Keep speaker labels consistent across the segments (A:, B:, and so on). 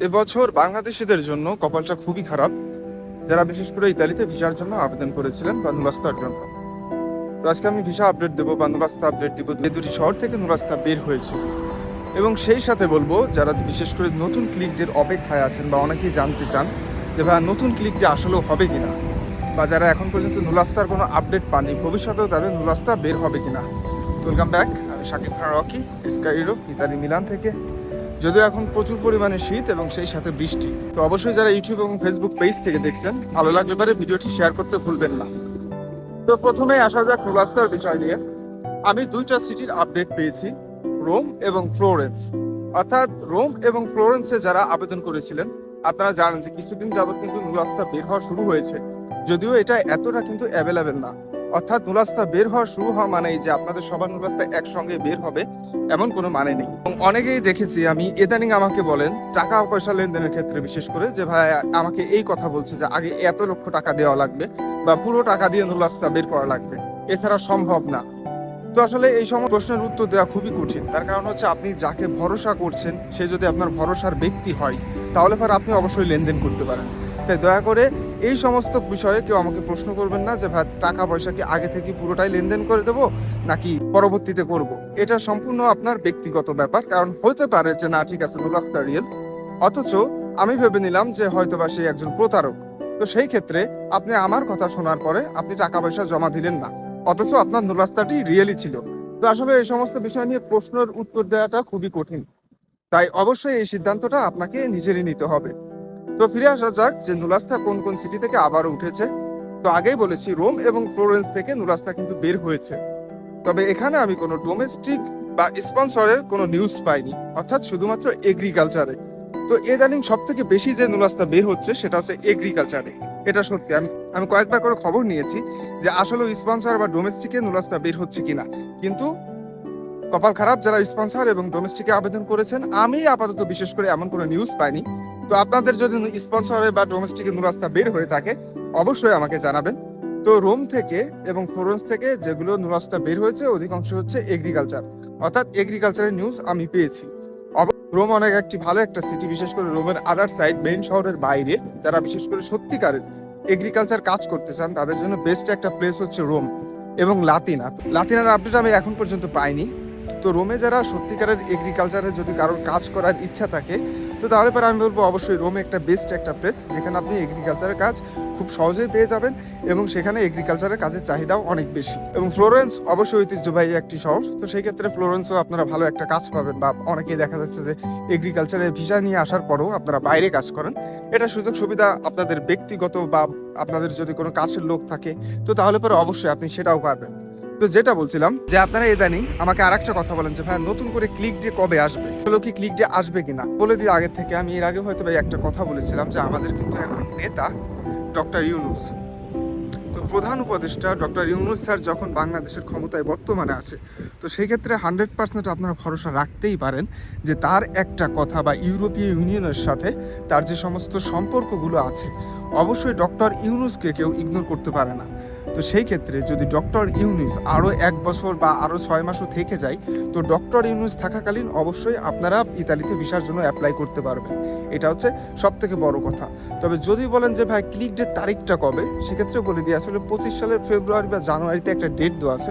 A: এবছর বাংলাদেশিদের জন্য কপালটা খুবই খারাপ। যারা বিশেষ করে ইতালিতে ভিসার জন্য আবেদন করেছিলেন বা জন্য তো আজকে আমি ভিসা আপডেট দেবো বা আপডেট দিব। এই দুটি শহর থেকে নুরাস্তা বের হয়েছে এবং সেই সাথে বলব, যারা বিশেষ করে নতুন ক্লিকদের অপেক্ষায় আছেন বা অনেকেই জানতে চান যে ভাই নতুন ক্লিকটা আসলেও হবে কিনা? বা যারা এখন পর্যন্ত নুলাস্তার কোনো আপডেট পাননি, ভবিষ্যতেও তাদের নুলাস্তা বের হবে কিনা? ওয়েলকাম ব্যাক, আমি শাকিব খান রকি স্কাইরো ইতালি মিলান থেকে। যদিও এখন প্রচুর পরিমাণে শীত এবং সেই সাথে বৃষ্টি। তো অবশ্যই যারা ইউটিউব এবং ফেসবুক পেজ থেকে দেখছেন, ভালো লাগলে পারে ভিডিওটি শেয়ার করতে ভুলবেন না। তো প্রথমে আসা যাক নুলাস্তার বিষয় নিয়ে। আমি দুইটা সিটির আপডেট পেয়েছি রোম এবং ফ্লোরেন্স অর্থাৎ রোম এবং ফ্লোরেন্সে যারা আবেদন করেছিলেন, আপনারা জানেন যে কিছুদিন যাবত কিন্তু নুলাস্তা বের হওয়া শুরু হয়েছে। যদিও এটা এতটা কিন্তু অ্যাভেলেবেল না। অর্থাৎ নুলাস্তা বের হওয়া শুরু হওয়া মানেই যে আপনাদের সবার নুলাস্তা একসঙ্গে বের হবে, এমন কোনো মানে নেই। এবং অনেকেই দেখেছি, আমি ইদানিং আমাকে বলেন, টাকা পয়সা লেনদেনের ক্ষেত্রে বিশেষ করে, যে ভাই, আমাকে এই কথা বলছে যে আগে এত লক্ষ টাকা দেওয়া লাগবে বা পুরো টাকা দিয়ে নুলাস্তা বের করা লাগবে। এছাড়া সম্ভব না। তো আসলে এই সময় প্রশ্নের উত্তর দেওয়া খুবই কঠিন। তার কারণ হচ্ছে আপনি যাকে ভরসা করছেন, সে যদি আপনার ভরসার ব্যক্তি হয়, তাহলে পর আপনি অবশ্যই লেনদেন করতে পারেন। তাই দয়া করে এই সমস্ত বিষয়ে কেউ আমাকে প্রশ্ন করবেন না যে, ভাই টাকা পয়সা কি আগে থেকে পুরোটাই লেনদেন করে দেবো নাকি পরবর্তীতে করব। এটা সম্পূর্ণ আপনার ব্যক্তিগত ব্যাপার, কারণ হতে পারে যে, না, ঠিক আছে নুলাস্তা রিয়েল। অথচ আমি ভেবে নিলাম যে, হয়তোবা সে একজন প্রতারক। তো সেই ক্ষেত্রে আপনি আমার কথা শোনার পরে আপনি টাকা পয়সা জমা দিলেন না। অথচ আপনার নুরাস্তাটি রিয়েলি ছিল। তো আসলে এই সমস্ত বিষয় নিয়ে প্রশ্নের উত্তর দেওয়াটা খুবই কঠিন। তাই অবশ্যই এই সিদ্ধান্তটা আপনাকে নিজেরই নিতে হবে। তো ফিরে আসা যাক যে নুলাস্তা কোন কোন সিটি থেকে আবারও উঠেছে। তো আগেই বলেছি, রোম এবং ফ্লোরেন্স থেকে নুলাস্তা কিন্তু বের হয়েছে। তবে এখানে আমি কোনো ডোমেস্টিক বা স্পন্সরের কোনো নিউজ পাইনি, অর্থাৎ শুধুমাত্র এগ্রিকালচারে তো ইদানিং সব থেকে বেশি যে নুলাস্তা বের হচ্ছে, সেটা হচ্ছে এগ্রিকালচারে এটা সত্যি, আমি আমি কয়েকবার করে খবর নিয়েছি যে আসলে স্পন্সর বা ডোমেস্টিকে নুলাস্তা বের হচ্ছে কিনা। কিন্তু কপাল খারাপ যারা স্পন্সর এবং ডোমেস্টিকে আবেদন করেছেন, আমি আপাতত বিশেষ করে এমন কোনো নিউজ পাইনি। তো আপনাদের যদি স্পন্সরে বা ডোমেস্টিকে নুরাস্তা বের হয়ে থাকে, অবশ্যই আমাকে জানাবেন। তো রোম থেকে এবং ফ্লোরেন্স থেকে যেগুলো নুরাস্তা বের হয়েছে, অধিকাংশ হচ্ছে এগ্রিকালচার অর্থাৎ এগ্রিকালচারের নিউজ আমি পেয়েছি। রোম অনেক একটি ভালো একটা সিটি বিশেষ করে রোমের আদার সাইড মেইন শহরের বাইরে, যারা বিশেষ করে সত্যিকারের এগ্রিকালচার কাজ করতে চান, তাদের জন্য বেস্ট একটা প্লেস হচ্ছে রোম এবং লাতিনা। লাতিনার আপডেট আমি এখন পর্যন্ত পাইনি। তো রোমে যারা সত্যিকারের এগ্রিকালচারে যদি কারোর কাজ করার ইচ্ছা থাকে, তো তাহলে পরে আমি বলব অবশ্যই রোমে একটা বেস্ট একটা প্লেস যেখানে আপনি এগ্রিকালচারের কাজ খুব সহজেই পেয়ে যাবেন এবং সেখানে এগ্রিকালচারের কাজের চাহিদাও অনেক বেশি। এবং ফ্লোরেন্স অবশ্যই ঐতিহ্যবাহী একটি শহর, তো সেই ক্ষেত্রে ফ্লোরেন্সও আপনারা ভালো একটা কাজ পাবেন বা অনেকেই দেখা যাচ্ছে যে এগ্রিকালচারে ভিসা নিয়ে আসার পরেও আপনারা বাইরে কাজ করেন। এটা সুযোগ সুবিধা আপনাদের ব্যক্তিগত বা আপনাদের যদি কোনো কাছের লোক থাকে, তো তাহলে পরে অবশ্যই আপনি সেটাও পারবেন। তো যেটা বলছিলাম যে আপনারা ইদানিং আমাকে আরেকটা কথা বলেন যে ভাই নতুন করে ক্লিক ডে কবে আসবে? হলো কি ক্লিক ডে আসবে কিনা? বলে দিই, আগের থেকে আমি এর আগে হয়তো ভাই একটা কথা বলেছিলাম যে, আমাদের কিন্তু এখন নেতা ডক্টর ইউনুস। তো প্রধান উপদেষ্টা ডক্টর ইউনুস স্যার যখন বাংলাদেশের ক্ষমতায় বর্তমানে আছে, তো সেই ক্ষেত্রে হান্ড্রেড পার্সেন্ট আপনারা ভরসা রাখতেই পারেন যে, তার একটা কথা বা ইউরোপীয় ইউনিয়নের সাথে তার যে সমস্ত সম্পর্কগুলো আছে, অবশ্যই ডক্টর ইউনুসকে কেউ ইগনোর করতে পারে না। তো সেই ক্ষেত্রে যদি ডক্টর ইউনুস আরও এক বছর বা আরও ছয় মাসও থেকে যায়, তো ডক্টর ইউনুস থাকাকালীন অবশ্যই আপনারা ইতালিতে ভিসার জন্য অ্যাপ্লাই করতে পারবেন। এটা হচ্ছে সব থেকে বড় কথা। তবে যদি বলেন যে, ভাই ক্লিক ডেট তারিখটা কবে? সেক্ষেত্রে বলে দিই, আসলে পঁচিশ সালের ফেব্রুয়ারি বা জানুয়ারিতে একটা ডেট দেওয়া আছে।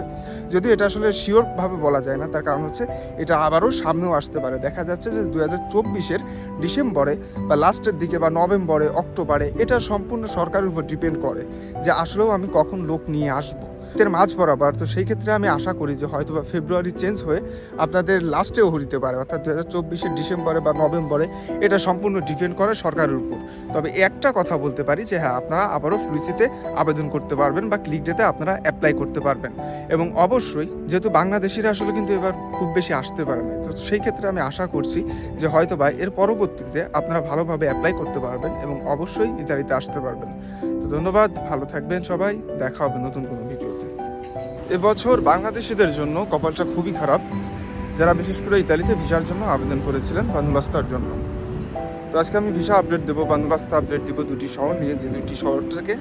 A: যদিও এটা আসলে শিওরভাবে বলা যায় না, তার কারণ হচ্ছে এটা আবারও সামনেও আসতে পারে। দেখা যাচ্ছে যে দু হাজার চব্বিশের ডিসেম্বরে বা লাস্টের দিকে বা নভেম্বরে, অক্টোবরে এটা সম্পূর্ণ সরকারের উপর ডিপেন্ড করে যে, আসলেও আমি কখন লোক নিয়ে আসব। এর মাঝ বরাবর, তো সেই ক্ষেত্রে আমি আশা করি যে হয়তো বা ফেব্রুয়ারি চেঞ্জ হয়ে আপনাদের লাস্টেও হতে পারে, অর্থাৎ দু হাজার চব্বিশের ডিসেম্বরে বা নভেম্বরে এটা সম্পূর্ণ ডিপেন্ড করে সরকারের উপর। তবে একটা কথা বলতে পারি যে হ্যাঁ আপনারা আবারও ফ্লুসিতে আবেদন করতে পারবেন বা ক্লিক ডেতে আপনারা অ্যাপ্লাই করতে পারবেন। এবং অবশ্যই যেহেতু বাংলাদেশিরা আসলে কিন্তু এবার খুব বেশি আসতে পারে না, তো সেই ক্ষেত্রে আমি আশা করছি যে হয়তো বা এর পরবর্তীতে আপনারা ভালোভাবে অ্যাপ্লাই করতে পারবেন এবং অবশ্যই ইতালিতে আসতে পারবেন। তো ধন্যবাদ, ভালো থাকবেন সবাই, দেখা হবে নতুন কোনো ভিডিওতে এবছর বাংলাদেশিদের জন্য কপালটা খুবই খারাপ। যারা বিশেষ করে ইতালিতে ভিসার জন্য আবেদন করেছিলেন পানুলাস্তার জন্য। তো আজকে আমি ভিসা আপডেট দেবো পানুলাস্তা আপডেট দেবো দুটি শহর নিয়ে, যে দুটি শহর থেকে